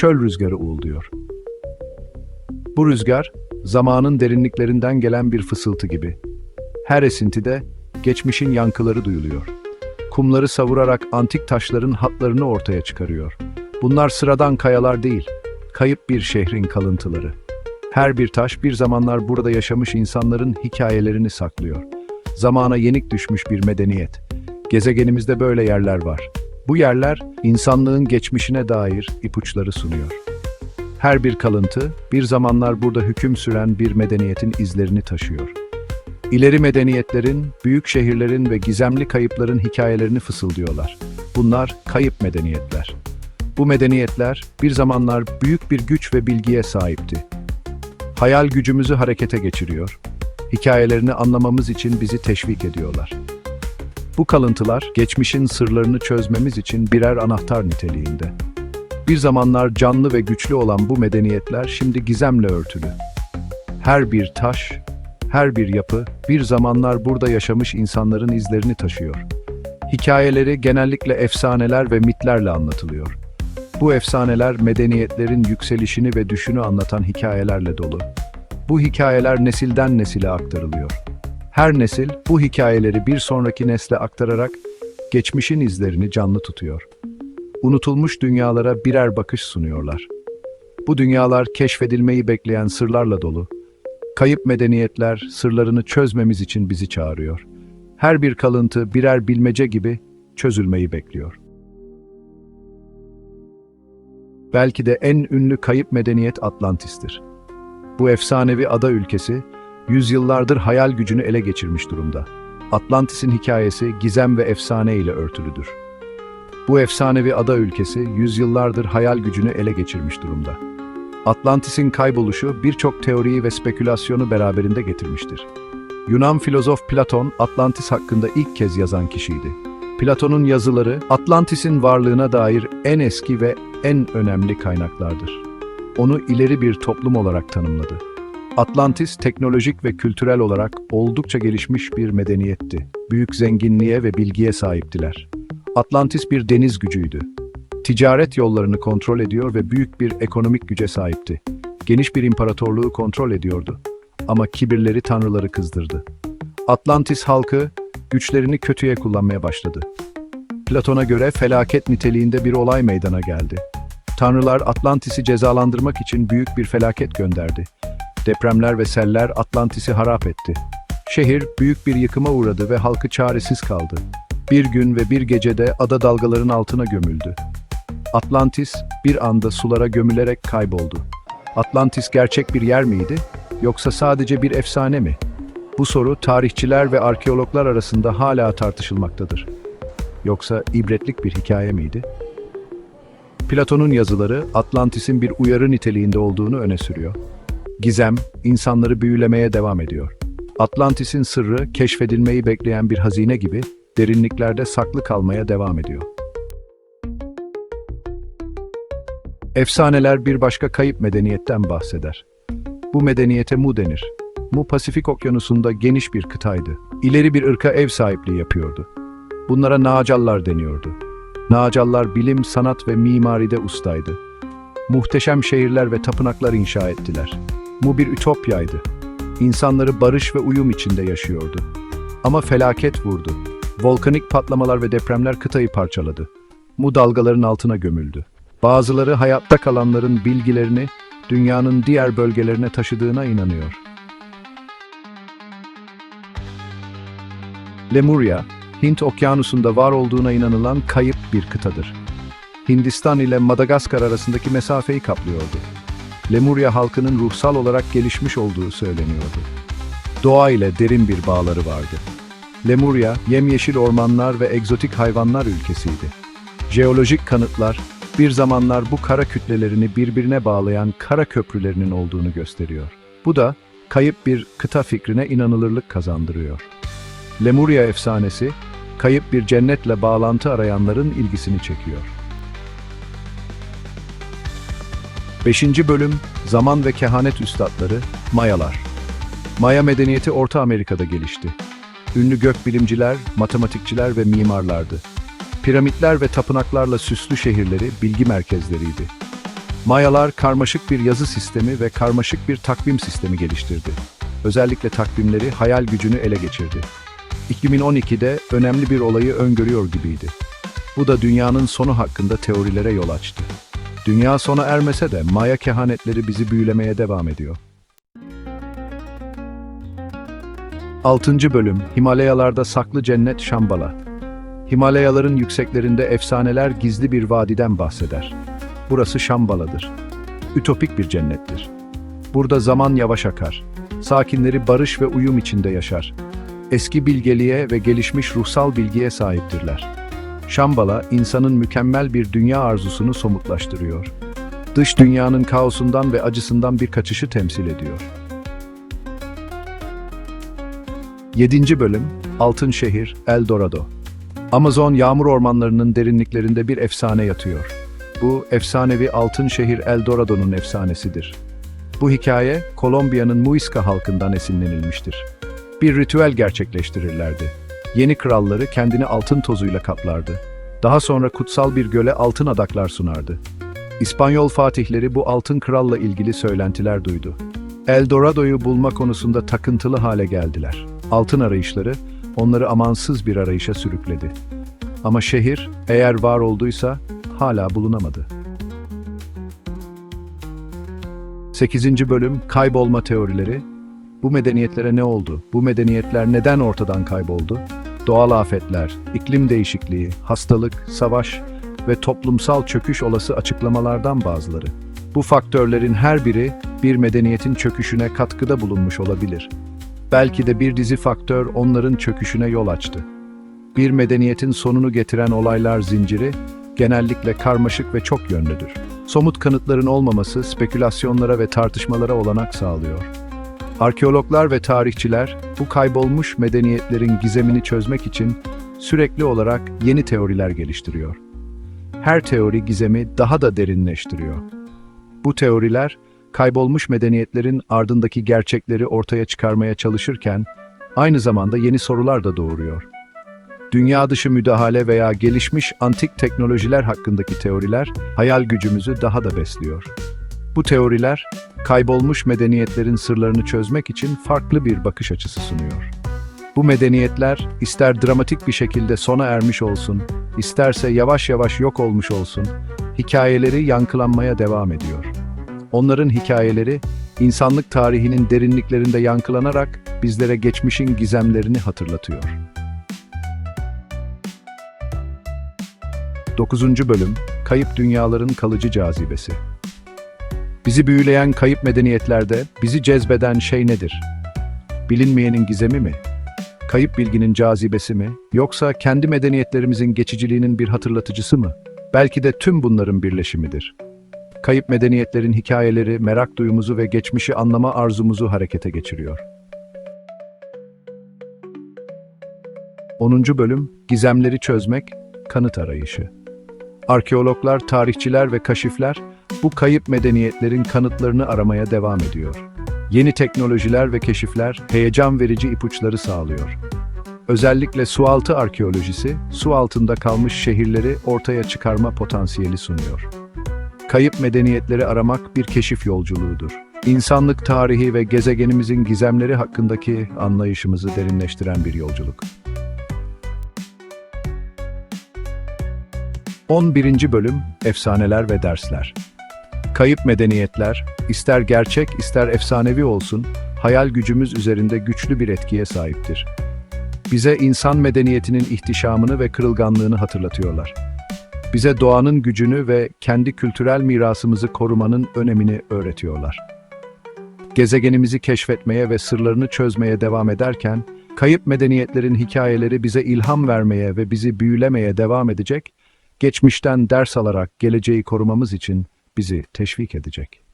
çöl rüzgarı uğulduyor. Bu rüzgar, zamanın derinliklerinden gelen bir fısıltı gibi. Her esintide geçmişin yankıları duyuluyor. Kumları savurarak antik taşların hatlarını ortaya çıkarıyor. Bunlar sıradan kayalar değil, kayıp bir şehrin kalıntıları. Her bir taş bir zamanlar burada yaşamış insanların hikayelerini saklıyor. Zamana yenik düşmüş bir medeniyet. Gezegenimizde böyle yerler var. Bu yerler insanlığın geçmişine dair ipuçları sunuyor. Her bir kalıntı bir zamanlar burada hüküm süren bir medeniyetin izlerini taşıyor. İleri medeniyetlerin, büyük şehirlerin ve gizemli kayıpların hikayelerini fısıldıyorlar. Bunlar kayıp medeniyetler. Bu medeniyetler bir zamanlar büyük bir güç ve bilgiye sahipti. Hayal gücümüzü harekete geçiriyor. Hikayelerini anlamamız için bizi teşvik ediyorlar. Bu kalıntılar geçmişin sırlarını çözmemiz için birer anahtar niteliğinde. Bir zamanlar canlı ve güçlü olan bu medeniyetler şimdi gizemle örtülü. Her bir taş, her bir yapı bir zamanlar burada yaşamış insanların izlerini taşıyor. Hikayeleri genellikle efsaneler ve mitlerle anlatılıyor. Bu efsaneler medeniyetlerin yükselişini ve düşünü anlatan hikayelerle dolu. Bu hikayeler nesilden nesile aktarılıyor. Her nesil bu hikayeleri bir sonraki nesle aktararak geçmişin izlerini canlı tutuyor. Unutulmuş dünyalara birer bakış sunuyorlar. Bu dünyalar keşfedilmeyi bekleyen sırlarla dolu. Kayıp medeniyetler sırlarını çözmemiz için bizi çağırıyor. Her bir kalıntı birer bilmece gibi çözülmeyi bekliyor. Belki de en ünlü kayıp medeniyet Atlantis'tir. Bu efsanevi ada ülkesi, yüzyıllardır hayal gücünü ele geçirmiş durumda. Atlantis'in hikayesi gizem ve efsane ile örtülüdür. Bu efsanevi ada ülkesi yüzyıllardır hayal gücünü ele geçirmiş durumda. Atlantis'in kayboluşu birçok teoriyi ve spekülasyonu beraberinde getirmiştir. Yunan filozof Platon Atlantis hakkında ilk kez yazan kişiydi. Platon'un yazıları Atlantis'in varlığına dair en eski ve en önemli kaynaklardır. Onu ileri bir toplum olarak tanımladı. Atlantis teknolojik ve kültürel olarak oldukça gelişmiş bir medeniyetti. Büyük zenginliğe ve bilgiye sahiptiler. Atlantis bir deniz gücüydü. Ticaret yollarını kontrol ediyor ve büyük bir ekonomik güce sahipti. Geniş bir imparatorluğu kontrol ediyordu. Ama kibirleri tanrıları kızdırdı. Atlantis halkı güçlerini kötüye kullanmaya başladı. Platon'a göre felaket niteliğinde bir olay meydana geldi. Tanrılar Atlantis'i cezalandırmak için büyük bir felaket gönderdi. Depremler ve seller Atlantis'i harap etti. Şehir büyük bir yıkıma uğradı ve halkı çaresiz kaldı. Bir gün ve bir gecede ada dalgaların altına gömüldü. Atlantis bir anda sulara gömülerek kayboldu. Atlantis gerçek bir yer miydi yoksa sadece bir efsane mi? Bu soru tarihçiler ve arkeologlar arasında hala tartışılmaktadır. Yoksa ibretlik bir hikaye miydi? Platon'un yazıları Atlantis'in bir uyarı niteliğinde olduğunu öne sürüyor. Gizem, insanları büyülemeye devam ediyor. Atlantis'in sırrı keşfedilmeyi bekleyen bir hazine gibi derinliklerde saklı kalmaya devam ediyor. Efsaneler bir başka kayıp medeniyetten bahseder. Bu medeniyete Mu denir. Mu Pasifik Okyanusu'nda geniş bir kıtaydı. İleri bir ırka ev sahipliği yapıyordu. Bunlara Nağacallar deniyordu. Nağacallar bilim, sanat ve mimaride ustaydı. Muhteşem şehirler ve tapınaklar inşa ettiler. Mu bir ütopyaydı. İnsanları barış ve uyum içinde yaşıyordu. Ama felaket vurdu. Volkanik patlamalar ve depremler kıtayı parçaladı. Mu dalgaların altına gömüldü. Bazıları hayatta kalanların bilgilerini dünyanın diğer bölgelerine taşıdığına inanıyor. Lemuria, Hint okyanusunda var olduğuna inanılan kayıp bir kıtadır. Hindistan ile Madagaskar arasındaki mesafeyi kaplıyordu. Lemuria halkının ruhsal olarak gelişmiş olduğu söyleniyordu. Doğa ile derin bir bağları vardı. Lemuria, yemyeşil ormanlar ve egzotik hayvanlar ülkesiydi. Jeolojik kanıtlar, bir zamanlar bu kara kütlelerini birbirine bağlayan kara köprülerinin olduğunu gösteriyor. Bu da kayıp bir kıta fikrine inanılırlık kazandırıyor. Lemuria efsanesi, kayıp bir cennetle bağlantı arayanların ilgisini çekiyor. 5. Bölüm Zaman ve Kehanet Üstadları Mayalar Maya medeniyeti Orta Amerika'da gelişti. Ünlü gökbilimciler, matematikçiler ve mimarlardı. Piramitler ve tapınaklarla süslü şehirleri bilgi merkezleriydi. Mayalar karmaşık bir yazı sistemi ve karmaşık bir takvim sistemi geliştirdi. Özellikle takvimleri hayal gücünü ele geçirdi. 2012'de önemli bir olayı öngörüyor gibiydi. Bu da dünyanın sonu hakkında teorilere yol açtı. Dünya sona ermese de Maya kehanetleri bizi büyülemeye devam ediyor. 6. Bölüm Himalayalarda saklı cennet Şambala. Himalayaların yükseklerinde efsaneler gizli bir vadiden bahseder. Burası Şambala'dır. Ütopik bir cennettir. Burada zaman yavaş akar. Sakinleri barış ve uyum içinde yaşar. Eski bilgeliğe ve gelişmiş ruhsal bilgiye sahiptirler. Şambala, insanın mükemmel bir dünya arzusunu somutlaştırıyor. Dış dünyanın kaosundan ve acısından bir kaçışı temsil ediyor. 7. Bölüm Altın Şehir El Dorado Amazon yağmur ormanlarının derinliklerinde bir efsane yatıyor. Bu efsanevi Altın Şehir El Dorado'nun efsanesidir. Bu hikaye Kolombiya'nın Muisca halkından esinlenilmiştir. Bir ritüel gerçekleştirirlerdi. Yeni kralları kendini altın tozuyla kaplardı. Daha sonra kutsal bir göle altın adaklar sunardı. İspanyol fatihleri bu altın kralla ilgili söylentiler duydu. El Dorado'yu bulma konusunda takıntılı hale geldiler. Altın arayışları onları amansız bir arayışa sürükledi. Ama şehir eğer var olduysa hala bulunamadı. 8. bölüm Kaybolma teorileri. Bu medeniyetlere ne oldu? Bu medeniyetler neden ortadan kayboldu? Doğal afetler, iklim değişikliği, hastalık, savaş ve toplumsal çöküş olası açıklamalardan bazıları. Bu faktörlerin her biri bir medeniyetin çöküşüne katkıda bulunmuş olabilir. Belki de bir dizi faktör onların çöküşüne yol açtı. Bir medeniyetin sonunu getiren olaylar zinciri genellikle karmaşık ve çok yönlüdür. Somut kanıtların olmaması spekülasyonlara ve tartışmalara olanak sağlıyor. Arkeologlar ve tarihçiler bu kaybolmuş medeniyetlerin gizemini çözmek için sürekli olarak yeni teoriler geliştiriyor. Her teori gizemi daha da derinleştiriyor. Bu teoriler kaybolmuş medeniyetlerin ardındaki gerçekleri ortaya çıkarmaya çalışırken aynı zamanda yeni sorular da doğuruyor. Dünya dışı müdahale veya gelişmiş antik teknolojiler hakkındaki teoriler hayal gücümüzü daha da besliyor. Bu teoriler kaybolmuş medeniyetlerin sırlarını çözmek için farklı bir bakış açısı sunuyor. Bu medeniyetler ister dramatik bir şekilde sona ermiş olsun, isterse yavaş yavaş yok olmuş olsun, hikayeleri yankılanmaya devam ediyor. Onların hikayeleri insanlık tarihinin derinliklerinde yankılanarak bizlere geçmişin gizemlerini hatırlatıyor. 9. Bölüm Kayıp Dünyaların Kalıcı Cazibesi Bizi büyüleyen kayıp medeniyetlerde bizi cezbeden şey nedir? Bilinmeyenin gizemi mi? Kayıp bilginin cazibesi mi? Yoksa kendi medeniyetlerimizin geçiciliğinin bir hatırlatıcısı mı? Belki de tüm bunların birleşimidir. Kayıp medeniyetlerin hikayeleri, merak duyumuzu ve geçmişi anlama arzumuzu harekete geçiriyor. 10. Bölüm Gizemleri Çözmek, Kanıt Arayışı Arkeologlar, tarihçiler ve kaşifler bu kayıp medeniyetlerin kanıtlarını aramaya devam ediyor. Yeni teknolojiler ve keşifler heyecan verici ipuçları sağlıyor. Özellikle sualtı arkeolojisi, su altında kalmış şehirleri ortaya çıkarma potansiyeli sunuyor. Kayıp medeniyetleri aramak bir keşif yolculuğudur. İnsanlık tarihi ve gezegenimizin gizemleri hakkındaki anlayışımızı derinleştiren bir yolculuk. 11. Bölüm Efsaneler ve Dersler Kayıp medeniyetler, ister gerçek ister efsanevi olsun, hayal gücümüz üzerinde güçlü bir etkiye sahiptir. Bize insan medeniyetinin ihtişamını ve kırılganlığını hatırlatıyorlar. Bize doğanın gücünü ve kendi kültürel mirasımızı korumanın önemini öğretiyorlar. Gezegenimizi keşfetmeye ve sırlarını çözmeye devam ederken, kayıp medeniyetlerin hikayeleri bize ilham vermeye ve bizi büyülemeye devam edecek, geçmişten ders alarak geleceği korumamız için bizi teşvik edecek.